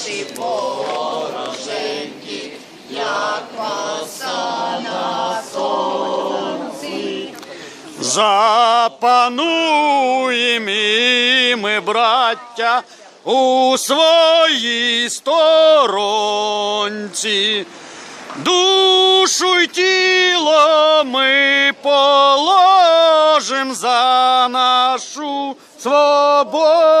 наші вороженьки, як роса на сонці. Запануєм і ми, браття, у своїй сторонці. Душу й тіло ми положим за нашу свободу